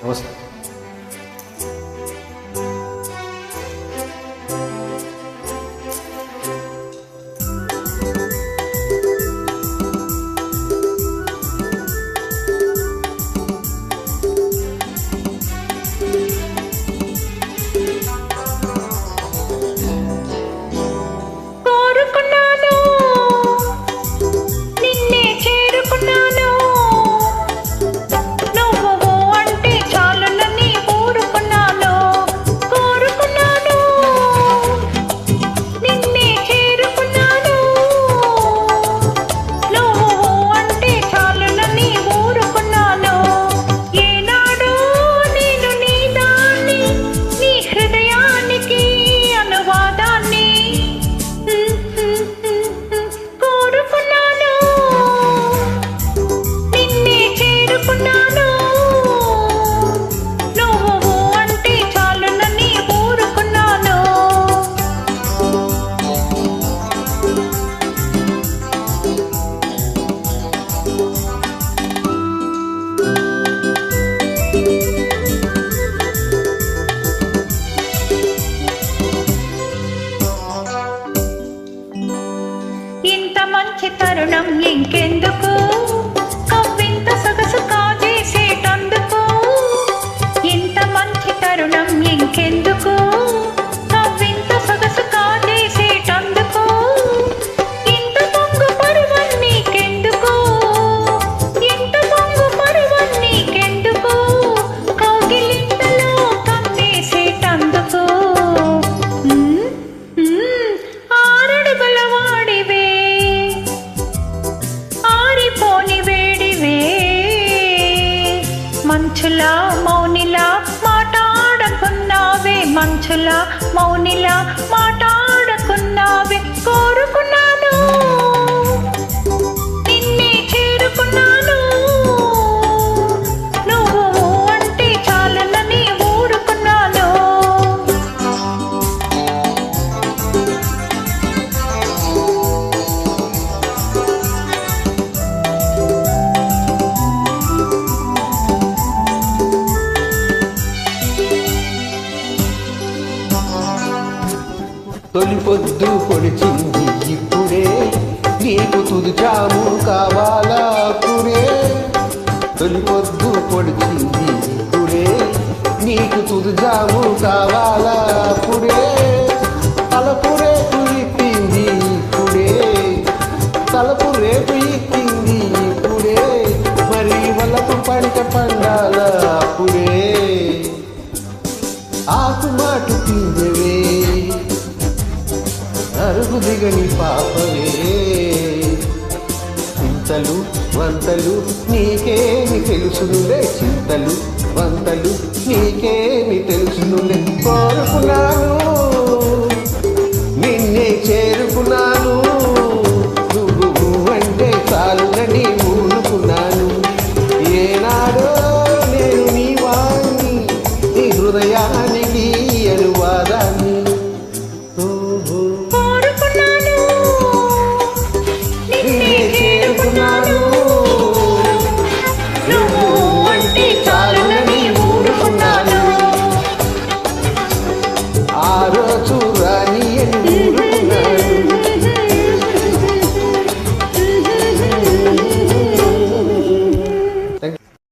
Namaste. మంచి తరుణం ఇంకెందుకు? మంచులా మౌనిలా మాట్లాడుకున్నావే మంచులా మౌనిలా మాటాడకున్నావే తొలి పొద్దు పొడిచింది ఇప్పుడే. నీకు తుదిచాము కావాలా అప్పుడే? తొలి పొద్దు పొడిచింది ఇప్పుడే. నీకు తుదిచాము కావాలా అప్పుడే? తలపు రేపు ఇప్పింది ఇప్పుడే. తలపు రేపు ఇప్పింది ఇప్పుడే. మరి వలపు పడిక పండాలా అప్పుడే? ఆకు మాటు పిందవే అరుగు దిగని పాపవే చింతలు వంతలు నీకేమి తెలుసునులే? చింతలు వంతలు నీకేమి తెలుసునులే? కోరుకున్నాను.